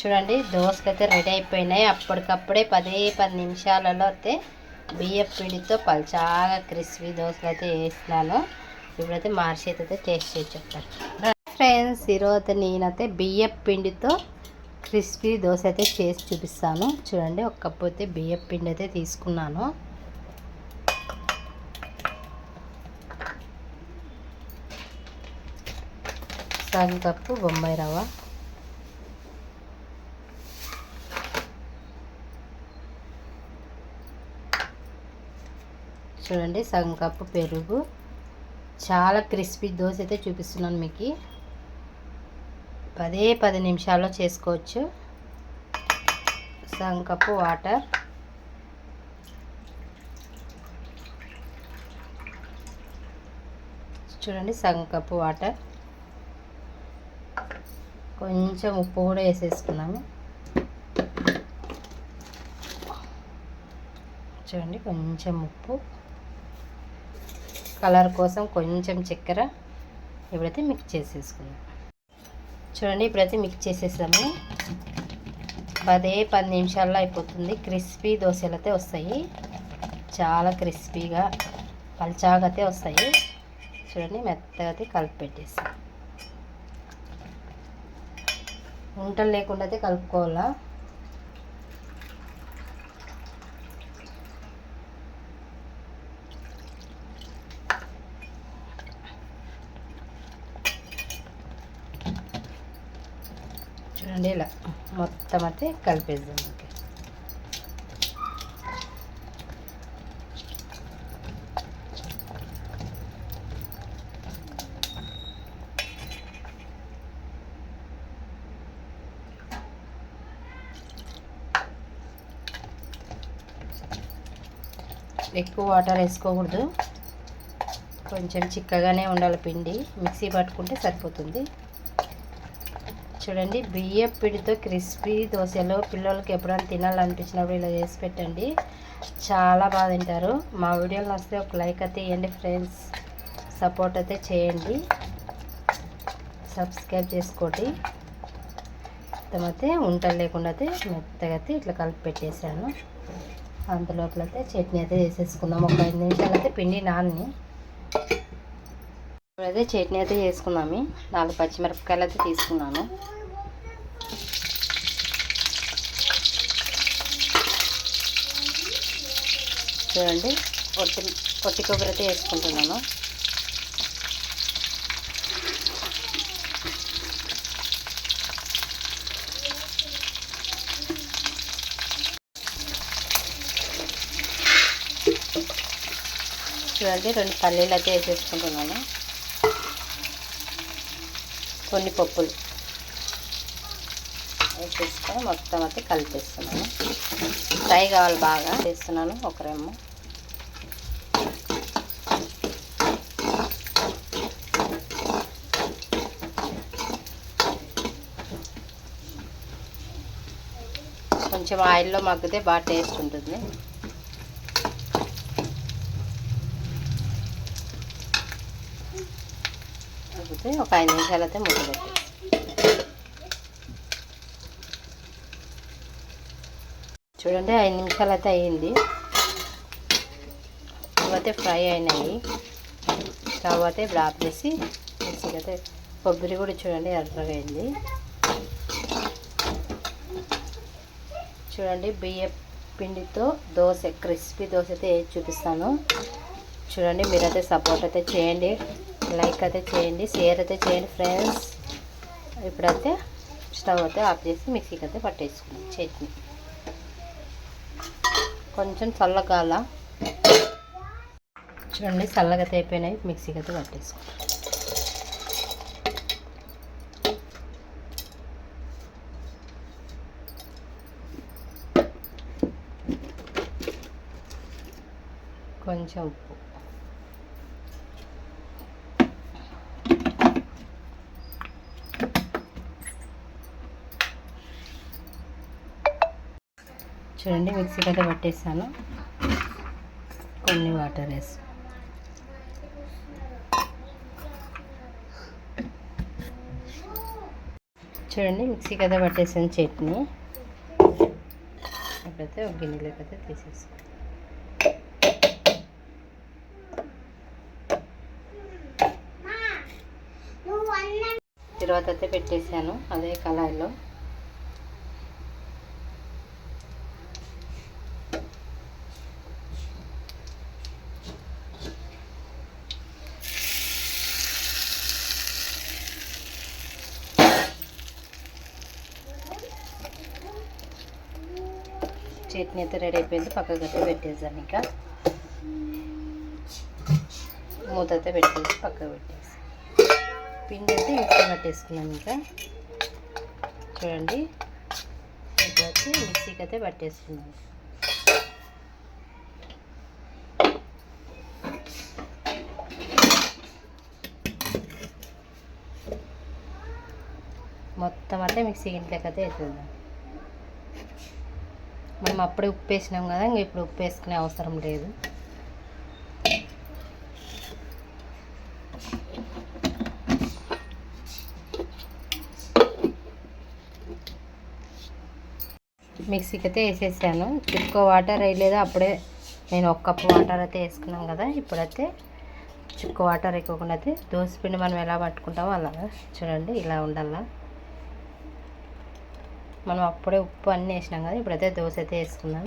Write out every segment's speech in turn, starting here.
చూడండి దోశలు అయితే రెడీ అయిపోయినాయి. అప్పటికప్పుడే పదే పది నిమిషాలలో అయితే బియ్యం పిండితో పల్చాగా క్రిస్పీ దోశలు అయితే వేసినాను. ఇప్పుడైతే మార్చి అయితే టేస్ట్ చేసి చెప్తాను. ఫ్రెండ్స్ ఈరోజు నేనైతే బియ్యం పిండితో క్రిస్పీ దోశ అయితే చేసి చూపిస్తాను. చూడండి ఒక కప్పు అయితే బియ్యం పిండి అయితే తీసుకున్నాను. సగం కప్పు బొంబాయి రవ్వ. చూడండి సగం కప్పు పెరుగు. చాలా క్రిస్పీ దోశ అయితే చూపిస్తున్నాను మీకు. పదే పది నిమిషాల్లో చేసుకోవచ్చు. సగం కప్పు వాటర్. చూడండి సగం కప్పు వాటర్. కొంచెం ఉప్పు కూడా వేసేసుకున్నాము. చూడండి కొంచెం ఉప్పు. కలర్ కోసం కొంచెం చక్కెర ఇప్పుడైతే మిక్స్ చేసేసుకున్నాం చూడండి ఇప్పుడైతే మిక్స్ చేసేసాము. పదే పది నిమిషాల్లో అయిపోతుంది. క్రిస్పీ దోశలు అయితే వస్తాయి. చాలా క్రిస్పీగా పల్చాగతే వస్తాయి. చూడండి మెత్తగా అయితే కలిపి పెట్టేస్తాం ఉంటలు లేకుండా అయితే కలుపుకోవాలా? చూడండి ఇలా మొత్తం అయితే కలిపేద్దాం ఓకే. ఎక్కువ వాటర్ వేసుకోకూడదు. కొంచెం చిక్కగానే ఉండాలి పిండి. మిక్సీ పట్టుకుంటే సరిపోతుంది. చూడండి బియ్యం పిండితో క్రిస్పీ దోశలు పిల్లలకి ఎప్పుడైనా తినాలనిపించినప్పుడు ఇలా చేసి పెట్టండి. చాలా బాగా తింటారు. మా వీడియోలు వస్తే ఒక లైక్ అయితే ఇవ్వండి ఫ్రెండ్స్. సపోర్ట్ అయితే చేయండి. సబ్స్క్రైబ్ చేసుకోండి. అయితే ఉంటలు లేకుండా అయితే మెత్తగా అయితే ఇట్లా కలిపి పెట్టేశాను. అంతలోపల అయితే చట్నీ అయితే చేసేసుకుందాం. ఒక ఐదు నిమిషాలు అయితే పిండి నాన్ని ఇప్పుడైతే చట్నీ అయితే చేసుకున్నాము నాలుగు పచ్చిమిరపకాయలు అయితే తీసుకున్నాను. చూడండి పొట్టి పొట్టి కొబ్బరి అయితే వేసుకుంటున్నాను. చూడండి రెండు పల్లీలు అయితే వేసేసుకుంటున్నాను. కొన్ని పప్పులు. వేసేసుకొని మొత్తం అయితే కలిపేస్తున్నాను. ఫ్రై కావాలి బాగా. వేస్తున్నాను ఒక రెమ్మ. కొంచెం ఆయిల్లో మగ్గితే బాగా టేస్ట్ ఉంటుంది. మగ్గితే ఒక ఐదు నిమిషాలు అయితే ముగ్గబెట్టి చూడండి ఐదు నిమిషాలు అయితే అయ్యింది. తర్వాత ఫ్రై అయినాయి. తర్వాత ఇప్పుడు ఆపేసి మిక్సీకి అయితే కొబ్బరి కూడా చూడండి ఎర్రగా అయింది చూడండి బియ్య పిండితో దోశ క్రిస్పీ దోశ అయితే వేసి చూపిస్తాను. చూడండి మీరైతే సపోర్ట్ అయితే చేయండి. లైక్ అయితే చేయండి షేర్ అయితే చేయండి ఫ్రెండ్స్. ఇప్పుడైతే స్టవ్ అయితే ఆఫ్ చేసి మిక్సీకి అయితే పట్టేసుకున్నాం చట్నీ కొంచెం చల్లగాల. చూడండి చల్లగా అయితే అయిపోయినాయి మిక్సీకి అయితే పట్టేసుకున్నాం కొంచెం ఉప్పు. చూడండి మిక్సీకి అయితే పట్టేసాను. కొన్ని వాటర్ వేసి. చూడండి మిక్సీకి అయితే పట్టేసాను చట్నీ. ఇప్పుడైతే ఒక గిన్నెలోకి అయితే తీసేసాను తర్వాత అయితే పెట్టేసాను అదే కళాయిలో. చట్నీ అయితే రెడీ అయిపోయింది. పక్కకు అయితే పెట్టేసాను ఇంకా. మూత అయితే పెట్టేసి పక్కకు పెట్టేసి. పిండి అయితే మిక్సీ పట్టేసుకున్నాను ఇంకా. చూడండి. ఇప్పుడు వచ్చి మిక్సీకి అయితే పట్టేసుకున్నాను. మొత్తం అంటే మిక్సీ ఇంట్లోకి అయితే వేసేద్దాం మనం అప్పుడే ఉప్పు వేసినాం కదా ఇంకా ఇప్పుడు ఉప్పు వేసుకునే అవసరం లేదు. మిక్సీకి అయితే వేసేసాను. ఎక్కువ వాటర్ వేయలేదు అప్పుడే నేను ఒక కప్పు వాటర్ అయితే వేసుకున్నాం కదా ఇప్పుడైతే చుక్క వాటర్ ఎక్కువకుండా అయితే దోసపిండి మనం ఎలా పట్టుకుంటామో అలాగా. చూడండి ఇలా ఉండాలా. మనం అప్పుడే ఉప్పు అన్నీ వేసినాం కదా ఇప్పుడైతే దోశ అయితే వేసుకుందాం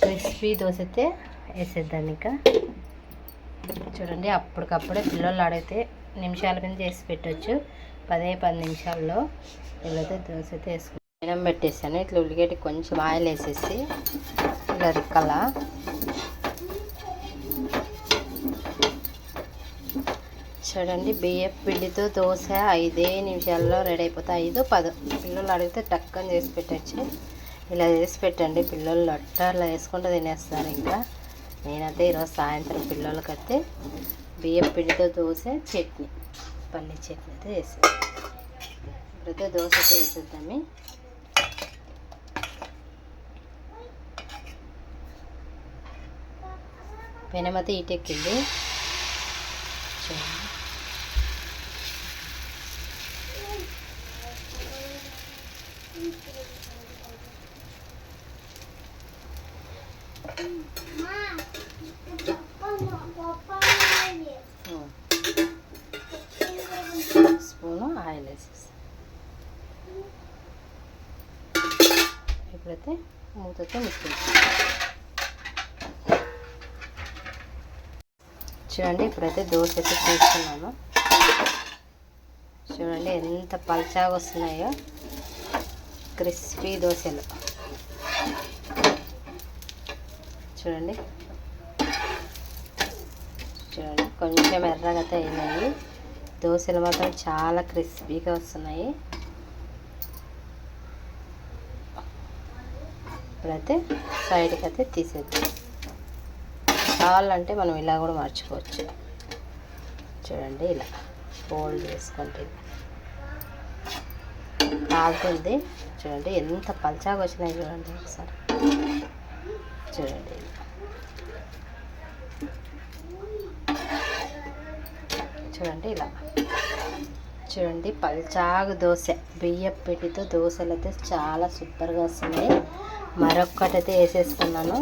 క్రిస్పీ దోశ అయితే వేసేద్దాం ఇంకా. చూడండి అప్పటికప్పుడే పిల్లలు అడిగితే నిమిషాల కింద చేసి పెట్టవచ్చు పదే పది నిమిషాల్లో వీళ్ళైతే దోశ అయితే వేసుకుంటాం పెనం పెట్టేసాను. ఇట్లా ఉల్లిగడ్డ కొంచెం ఆయిల్ వేసేసి ఇలా రిక్కలా చూడండి బియ్యం పిండితో దోశ ఐదే నిమిషాల్లో రెడీ అయిపోతాయి ఐదు పదో. పిల్లలు అడిగితే టక్కని చేసి పెట్టచ్చు. ఇలా చేసి పెట్టండి. పిల్లలు అట్లా వేసుకుంటూ తినేస్తారు ఇంకా. నేనైతే ఈరోజు సాయంత్రం పిల్లలకైతే బియ్యం పిండితో దోశ చట్నీ పల్లి చట్నీ అయితే వేసాను ఇప్పుడైతే దోశ అయితే వేసేద్దాము. పెనమతి ఈటెక్కింది చూడండి. ఆయిల్ వేసేసి ఇప్పుడైతే మూతతో మిక్స్ చూడండి ఇప్పుడైతే దోశ అయితే తీసుకున్నాను చూడండి ఎంత పల్చాగా వస్తున్నాయో. క్రిస్పీ దోశలు. చూడండి. చూడండి కొంచెం ఎర్రగా అయితే అయినాయి దోశలు మాత్రం చాలా క్రిస్పీగా వస్తున్నాయి. ఇప్పుడైతే సైడ్కి అయితే తీసేద్దాం. కావాలంటే మనం ఇలా కూడా మార్చుకోవచ్చు. చూడండి ఇలా ఫోల్డ్ చేసుకుంటే కాలుతుంది. చూడండి ఎంత పల్చాగా వచ్చినాయి చూడండి ఒకసారి. చూడండి చూడండి ఇలా. చూడండి పల్చాగు దోశ బియ్యం పెట్టితో దోశలు అయితే చాలా సూపర్గా వస్తున్నాయి మరొక్కటి అయితే వేసేస్తున్నాను.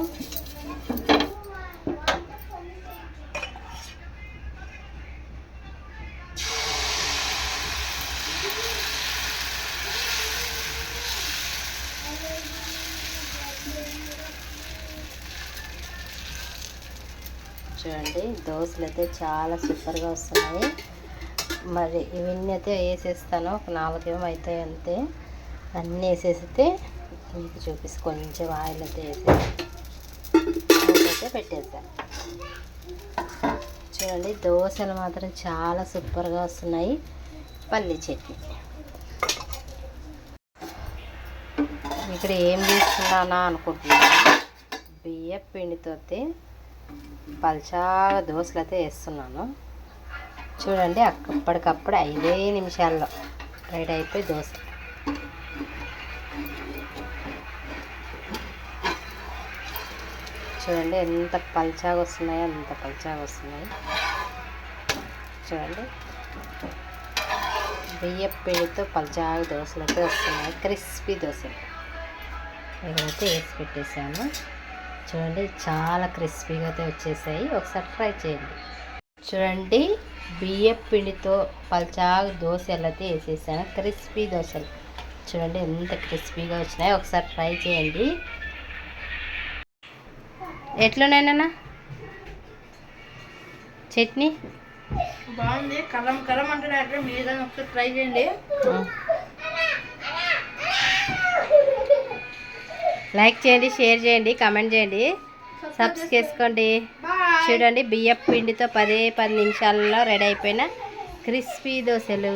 చూడండి దోశలు అయితే చాలా సూపర్గా వస్తున్నాయి. మరి ఇవన్నీ అయితే వేసేస్తాను ఒక నాలుగేమో అవుతాయి అంతే. అన్నీ వేసేస్తే మీకు చూపిస్తే కొంచెం ఆయిల్ అయితే వేసేసి అయితే చూడండి దోశలు మాత్రం చాలా సూపర్గా వస్తున్నాయి. పల్లి చట్నీ. ఇక్కడ ఏం తీసుకున్నానా అనుకుంటున్నాను. బియ్య పిండితో పల్చాగా దోశలు అయితే వేస్తున్నాను. చూడండి అప్పటికప్పుడు ఐదే నిమిషాల్లో రెడీ అయిపోయి దోశ. చూడండి ఎంత పల్చాగా వస్తున్నాయో అంత పల్చాగా వస్తున్నాయి. చూడండి. బియ్యం పిండితో పల్చాగా దోశలు అయితే వస్తున్నాయి. క్రిస్పీ దోశలు. ఇక్కడైతే వేసి పెట్టేశాను. చూడండి చాలా క్రిస్పీగా అయితే వచ్చేసాయి. ఒకసారి ట్రై చేయండి. చూడండి బియ్యం పిండితో పల్చాగా దోశలు అయితే వేసేసాను క్రిస్పీ దోశలు. చూడండి ఎంత క్రిస్పీగా వచ్చినాయి ఒకసారి ట్రై చేయండి. ఎట్లున్నాయినా చట్నీ? బాగుంది. కలం కలం అంటే మీరు ఒకసారి ట్రై చేయండి. లైక్ చేయండి షేర్ చేయండి కామెంట్ చేయండి. సబ్స్క్రైబ్ చేసుకోండి. చూడండి బియ్యం పిండితో పదే పది నిమిషాలలో రెడీ అయిపోయిన క్రిస్పీ దోశలు.